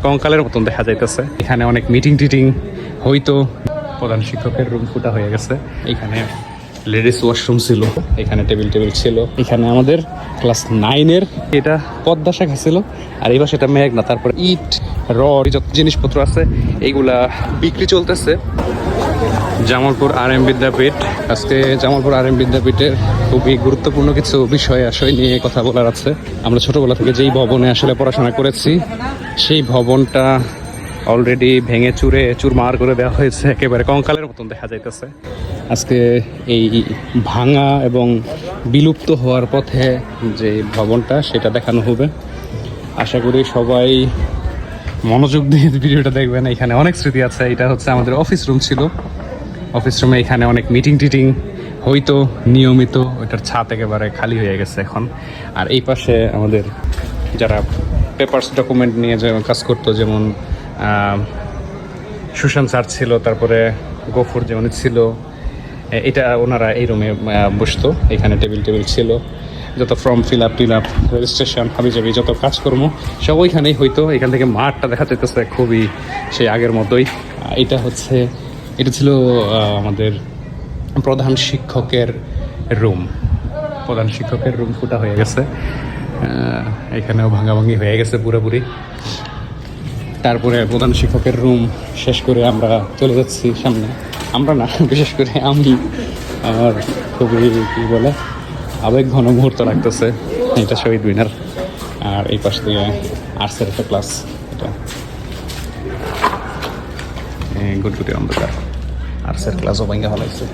কঙ্কালের মতন দেখা যাইতেছে। এখানে অনেক মিটিং টিটিং হইতো। প্রধান শিক্ষকের রুম ফুটা হয়ে গেছে। এখানে লেডিস ওয়াশরুম ছিল। এখানে টেবিল টেবিল ছিল। এখানে আমাদের ক্লাস নাইনের এটা পদ্মা শাখা ছিল। আর এবার সেটা মেঘনা। তারপর ইট, রড যত জিনিসপত্র আছে এইগুলা বিক্রি চলতেছে। Jamalpur R M Vidyapith. আজকে জামালপুর আর এম বিদ্যাপীঠের খুবই গুরুত্বপূর্ণ কিছু বিষয় আশয় নিয়ে কথা বলার আছে। আমরা ছোটবেলা থেকে যেই ভবনে আসলে পড়াশোনা করেছি, সেই ভবনটা অলরেডি ভেঙে চুরে চুরমার করে দেওয়া হয়েছে, একেবারে কঙ্কালের মতন দেখা যাইতেছে। আজকে এই ভাঙা এবং বিলুপ্ত হওয়ার পথে যে ভবনটা, সেটা দেখানো হবে। আশা করি সবাই মনোযোগ দিয়ে ভিডিওটা দেখবেন। এখানে অনেক স্মৃতি আছে। এটা হচ্ছে আমাদের অফিস রুম ছিল। অফিস রুমে এখানে অনেক মিটিং টিটিং হয়তো নিয়মিত ওইটার ছাদ একেবারে খালি হয়ে গেছে এখন। আর এই পাশে আমাদের যারা পেপারস ডকুমেন্ট নিয়ে যে কাজ করতো, যেমন সুশান্ত স্যার ছিল, তারপরে গফুর যেমন ছিল এটা ওনারা এই রুমে বসতো, এখানে টেবিল টেবিল ছিল। যত form fill up till up registration হাবি যাবি, যত কাজকর্ম সব ওইখানেই হইতো। এখান থেকে মাঠটা দেখা যেতেছে খুবই সেই আগের মতোই। এটা হচ্ছে এটা ছিল আমাদের প্রধান শিক্ষকের রুম। প্রধান শিক্ষকের রুম ফুটা হয়ে গেছে। এখানেও ভাঙাভাঙি হয়ে গেছে পুরোপুরি। তারপরে প্রধান শিক্ষকের রুম শেষ করে আমরা চলে যাচ্ছি সামনে। আমরা না, বিশেষ করে আমি। আমার খুবই, কী বলে, আবেগ ঘন মুহূর্ত লাগতেছে। এটা শহীদ মিনার। আর এই পাশ দিয়ে আর্টসের একটা ক্লাস এটা। গুটগুটি অন্ধকার। আর্টসের ক্লাসও ভাঙ্গা ফলাইছে।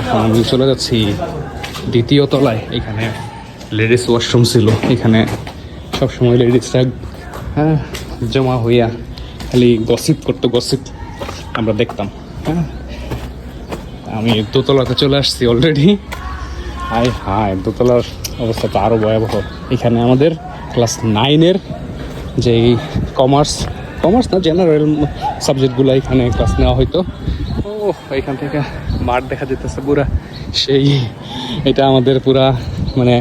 এখন আমি চলে যাচ্ছি দ্বিতীয় তলায়। এখানে লেডিস ওয়াশরুম ছিল। এখানে সবসময় লেডিসরা হ্যাঁ জমা হইয়া খালি গসিপ করতো গসিপ আমরা দেখতাম হ্যাঁ। আমি দোতলাতে চলে আসছি অলরেডি হাই হাই দোতলার অবস্থা তো আরও ভয়াবহ। এখানে আমাদের ক্লাস নাইনের যেই কমার্স কমার্স না জেনারেল সাবজেক্টগুলো এখানে ক্লাস নেওয়া হয়তো ও এখান থেকে মাঠ দেখা যেতেছে পুরা। সেই, এটা আমাদের পুরা মানে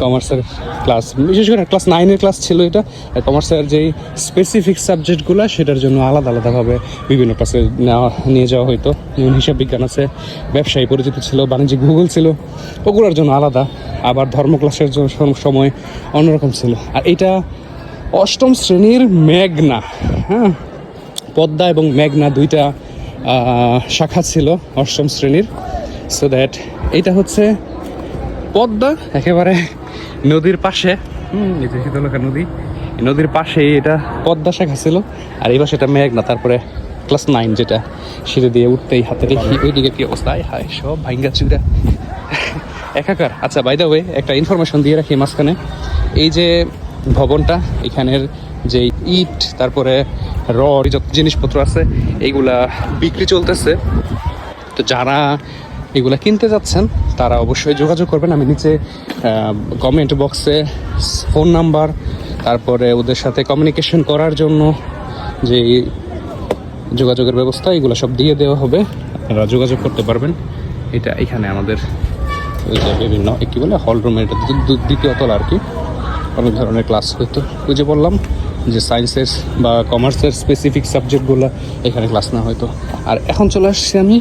কমার্সের ক্লাস বিশেষ করে ক্লাস নাইনের ক্লাস ছিল এটা। আর কমার্সের যেই স্পেসিফিক সাবজেক্টগুলো সেটার জন্য আলাদা আলাদাভাবে বিভিন্ন ক্লাসে নেওয়া, নিয়ে যাওয়া হতো যেমন হিসাব বিজ্ঞান আছে, ব্যবসায়ী পরিচিত ছিল, বাণিজ্যিক ভূগোল ছিল, ওগুলোর জন্য আলাদা। আবার ধর্ম ক্লাসের জন্য সময় অন্যরকম ছিল। আর এটা অষ্টম শ্রেণির মেঘনা হ্যাঁ? পদ্মা এবং মেঘনা দুইটা শাখা ছিল অষ্টম শ্রেণির। সো দ্যাট এইটা হচ্ছে পদ্মা, একেবারে নদীর পাশে। হুম শীতলকা নদী নদীর পাশেই এটা পদ্মা শাখা ছিল। আর এবার সেটা মেঘনা, তারপরে ক্লাস নাইন যেটা সেটা দিয়ে উঠতেই হাতে রেখে ওইদিকে কি অবস্থা? আয় হায়, সব ভাইঙ্গা চুরা একাকার আচ্ছা বাই দ্য ওয়ে একটা ইনফরমেশন দিয়ে রাখি মাঝখানে। এই যে ভবনটা, এখানের যে ইট, তারপরে রড যত জিনিসপত্র আছে, এইগুলা বিক্রি চলতেছে। তো যারা এগুলা কিনতে যাচ্ছেন, তারা অবশ্যই যোগাযোগ করবেন। আমি নিচে কমেন্ট বক্সে ফোন নাম্বার তারপরে ওদের সাথে কমিউনিকেশন করার জন্য যে যোগাযোগের ব্যবস্থা, এগুলো সব দিয়ে দেওয়া হবে। আপনারা যোগাযোগ করতে পারবেন। এটা এখানে আমাদের বিভিন্ন কি বলে হল রুমের দ্বিতীয় তলা আর কি। অনেক ধরনের ক্লাস হইতো। ওই যে বললাম যে সায়েন্সের বা কমার্সের স্পেসিফিক সাবজেক্টগুলো এখানে ক্লাস না হয়তো আর এখন চলে আসছি আমি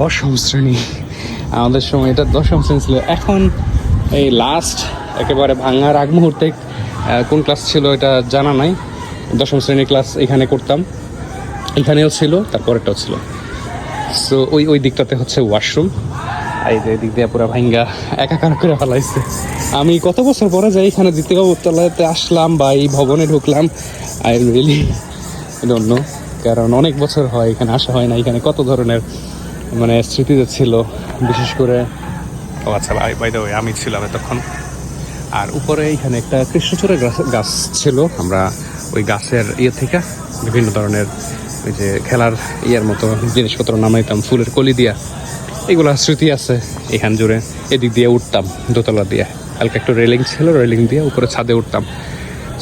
দশম শ্রেণি। আমাদের সময় এটা দশম শ্রেণি ছিল। এখন এই লাস্ট একেবারে ভাঙার আগ মুহূর্তে কোন ক্লাস ছিল এটা জানা নাই। দশম শ্রেণির ক্লাস এখানে করতাম। এখানেও ছিল, তারপরেরটাও ছিল। সো ওই ওই দিকটাতে হচ্ছে ওয়াশরুম এই যে এদিক দিয়ে পুরো ভাঙ্গা একাকার করে ফেলাইছে। আমি কত বছর পরে যাই এখানে দ্বিতীয় তলাতে আসলাম বা এই ভবনে ঢুকলাম আই রিয়েলি ডোন্ট কারণ অনেক বছর হয়, এখানে আসা হয় না, এখানে কত ধরনের মানে স্মৃতিতে ছিল, বিশেষ করে ও আচ্ছা বাই দ্য ওয়ে আমি ছিলাম এতক্ষণ। আর উপরে এখানে একটা কৃষ্ণচূড়া গাছ- গাছ ছিল, আমরা ওই গাছের ইয়ে থেকে বিভিন্ন ধরনের ওই যে খেলার ইয়ের মতো জিনিসপত্র নামাইতাম, ফুলের কলি দিয়া। এগুলো স্মৃতি আছে এখান জুড়ে। এদিক দিয়ে উঠতাম দোতলা দিয়ে। হালকা একটু রেলিং ছিল, রেলিং দিয়ে উপরে ছাদে উঠতাম।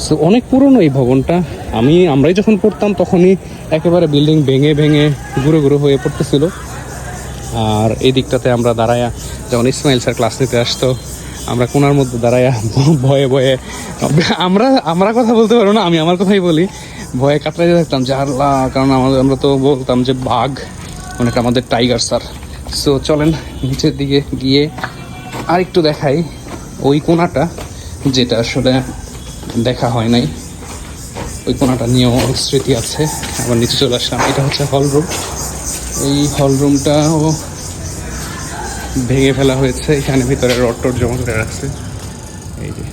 সো অনেক পুরনো এই ভবনটা। আমি, আমরাই যখন পড়তাম তখনই একেবারে বিল্ডিং ভেঙে ভেঙে গুঁড়ো গুঁড়ো হয়ে পড়তেছিল। আর এই দিকটাতে আমরা দাঁড়ায়া যখন ইসমাইল স্যার ক্লাস নিতে আসতো, আমরা কোনার মধ্যে দাঁড়ায় ভয়ে ভয়ে, আমরা আমরা কথা বলতে পারব না, আমি আমার কথাই বলি। ভয়ে কাতরাইতে থাকতাম যে, আল্লাহ, কারণ আমাদের, আমরা তো বলতাম যে, বাঘ অনেকটা আমাদের টাইগার স্যার। সো চলেন নিচের দিকে গিয়ে আর একটু দেখাই ওই কোনাটা, যেটা আসলে দেখা হয় নাই। ওই কোনাটা নিয়েও অনেক স্মৃতি আছে। আবার নিচে চলে আসলাম। এটা হচ্ছে হল রুম এই হল রুমটাও ভেঙে ফেলা হয়েছে। এখানে ভিতরে রড টড জমা করে রাখছে। এই যে।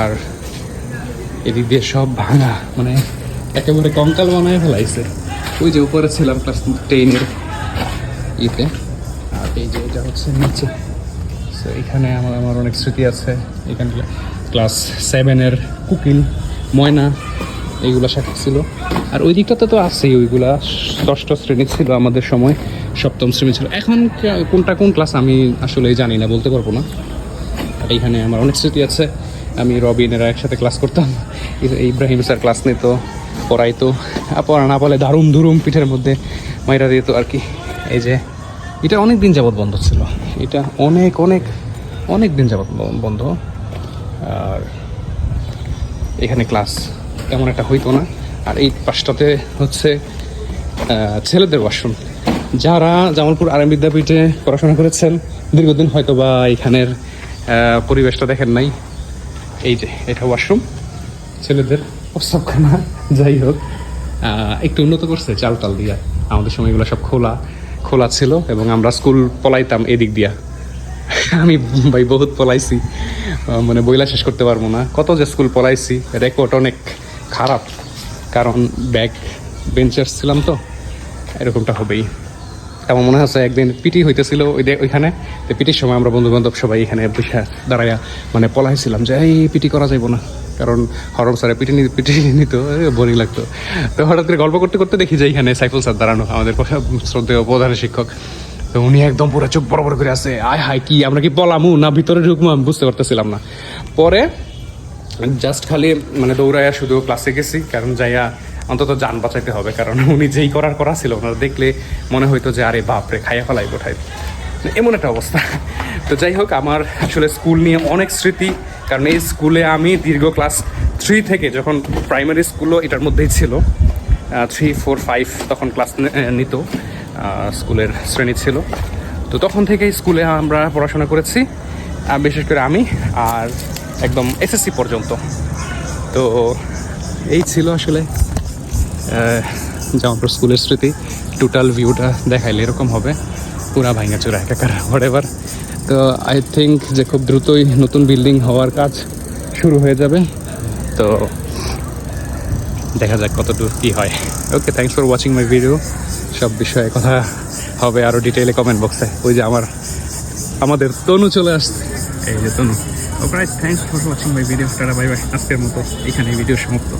আর এদিক দিয়ে সব ভাঙা মানে একেবারে কঙ্কাল বানায় ফেলাইছে। ওই যে উপরে ছিলাম ক্লাস টেনের ইতে। আর এই যে এটা হচ্ছে নিচে। So, এখানে আমার আমার অনেক স্মৃতি আছে। এখানে ক্লাস সেভেনের কুকিল ময়না এইগুলো সাথে ছিল। আর ওই দিকটাতে তো আছেই ওইগুলা ষষ্ঠ শ্রেণি ছিল আমাদের সময় সপ্তম শ্রেণি ছিল। এখন কোনটা কোন ক্লাস আমি আসলে জানি না বলতে পারব না। আর এইখানে আমার অনেক স্মৃতি আছে। আমি রবিনেরা একসাথে ক্লাস করতাম। ইব্রাহিম স্যার ক্লাস নিত পড়াইতো। পড়া না পারলে দারুম দুরুম পিঠের মধ্যে মাইরা দিত আর কি। এই যে, এটা অনেক দিন যাবৎ বন্ধ ছিল। এটা অনেক অনেক অনেক দিন যাবৎ বন্ধ। আর এখানে ক্লাস তেমন একটা হইতো না। আর এই পাশটাতে হচ্ছে ছেলেদের ওয়াশরুম। যারা জামালপুর আরাম বিদ্যাপীঠে পড়াশোনা করেছেন, দীর্ঘদিন হয়তো বা এখানের পরিবেশটা দেখেন নাই। এই যে, এটা ওয়াশরুম। ছেলেদের প্রস্তাবখানা যাই হোক। একটু উন্নত করছে চাল টাল দিয়া। আমাদের সময় এগুলো সব খোলা। খোলা ছিল এবং আমরা স্কুল পলাইতাম এদিক দিয়া। আমি ভাই বহুত পলাইছি। মানে বইলা শেষ করতে পারব না। কত যে স্কুল পলাইছি রেকর্ড অনেক খারাপ। কারণ ব্যাক বেঞ্চার্স ছিলাম তো, এরকমটা হবেই। আমার মনে হচ্ছে একদিন পিটি হইতেছিল ওই ওইখানে। তো পিটির সময় আমরা বন্ধু বান্ধব সবাই এখানে বসে দাঁড়াইয়া মানে পলাইছিলাম যে, এই, পিটি করা যাইব না। কারণ হরম স্যারে পিটি নি- পিটি নিত বোরিং লাগতো। তো হঠাৎ করে গল্প করতে করতে দেখি যে এখানে সাইফুল স্যার দাঁড়ানো, আমাদের শ্রদ্ধেয় প্রধান শিক্ষক। তো উনি একদম পুরো চোখ বড় বড় করে আছে, আয় হায়, কি, আমরা কি পলামু? না, ভিতরে ঢুকবো? আমি বুঝতে পারতেছিলাম না। পরে জাস্ট খালি মানে দৌড়াইয়া শুধু ক্লাসে গেছি, কারণ যাইয়া অন্তত যান বাঁচাইতে হবে, কারণ উনি যেই করার করা ছিল, ওনারা দেখলে মনে হইতো যে, আরে বাপরে, খাইয়া ফেলাই কোথায় এমন একটা অবস্থা। তো যাই হোক আমার আসলে স্কুল নিয়ে অনেক স্মৃতি কারণ এই স্কুলে আমি দীর্ঘ ক্লাস থ্রি থেকে যখন প্রাইমারি স্কুলও এটার মধ্যেই ছিল থ্রি ফোর ফাইভ তখন ক্লাস নিত স্কুলের শ্রেণি ছিল। তো তখন থেকেই স্কুলে আমরা পড়াশোনা করেছি বিশেষ করে আমি আর একদম এসএসসি পর্যন্ত। তো এই ছিল আসলে আহ, জামালপুর স্কুলের স্মৃতি। টোটাল ভিউটা দেখাইলে এরকম হবে। পুরা ভাঙা চোরা একাকার হোয়াট তো আই থিঙ্ক যে খুব দ্রুতই নতুন বিল্ডিং হওয়ার কাজ শুরু হয়ে যাবে। তো দেখা যাক কতদূর কী হয়। Okay thanks for watching my video সব বিষয়ে কথা হবে আরও ডিটেইলে কমেন্ট বক্সে ওই যে আমার, আমাদের তনু চলে আসছে। এই যে Tanu. Okay thanks for watching my video tata bye bye আজকের মতো এখানে ভিডিও সমাপ্ত।